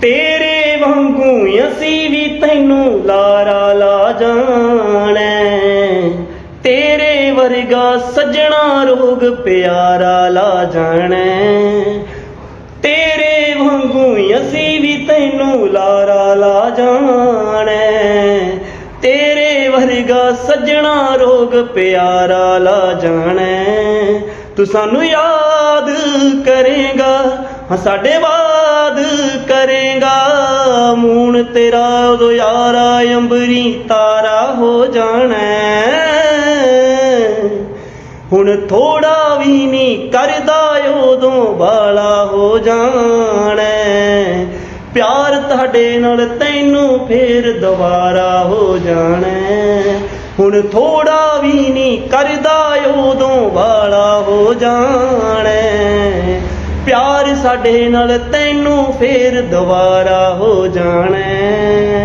ਤੇਰੇ ਵਾਂਗੂ ਅਸੀਂ ਵੀ ਤੈਨੂੰ ਲਾਰਾ ਲਾ ਜਾਣਾ। ਤੇਰੇ ਵਰਗਾ ਸੱਜਣਾ ਰੋਗ ਪਿਆਰਾ ਲਾ ਜਾਣਾ। ਤੇਰੇ ਵਾਂਗੂ ਅਸੀਂ ਵੀ ਤੈਨੂੰ ਲਾਰਾ ਲਾ ਜਾਣਾ। ਤੇਰੇ ਵਰਗਾ ਸੱਜਣਾ ਰੋਗ ਪਿਆਰਾ ਲਾ ਜਾਣਾ। ਤੂੰ ਸਾਨੂੰ ਯਾਦ ਕਰੇਗਾ, ਹਾਂ ਸਾਡੇ ਬਾਦ ਕਰੇਗਾ, ਮੂਣ ਤੇਰਾ ਉਦੋਂ ਯਾਰਾ ਅੰਬਰੀ ਤਾਰਾ ਹੋ ਜਾਣਾ। ਹੁਣ ਥੋੜਾ ਵੀ ਨਹੀਂ ਕਰਦਾ, ਉਦੋਂ ਬਾਲਾ ਹੋ ਜਾਣਾ। ਪਿਆਰ ਤੁਹਾਡੇ ਨਾਲ ਤੈਨੂੰ ਫੇਰ ਦੁਬਾਰਾ ਹੋ ਜਾਣਾ। ਹੁਣ ਥੋੜਾ ਵੀ ਨਹੀਂ ਕਰਦਾ, ਉਦੋਂ ਵਾਲਾ ਹੋ ਜਾਣੈ। ਪਿਆਰ ਸਾਡੇ ਨਾਲ ਤੈਨੂੰ ਫੇਰ ਦੁਬਾਰਾ ਹੋ ਜਾਣਾ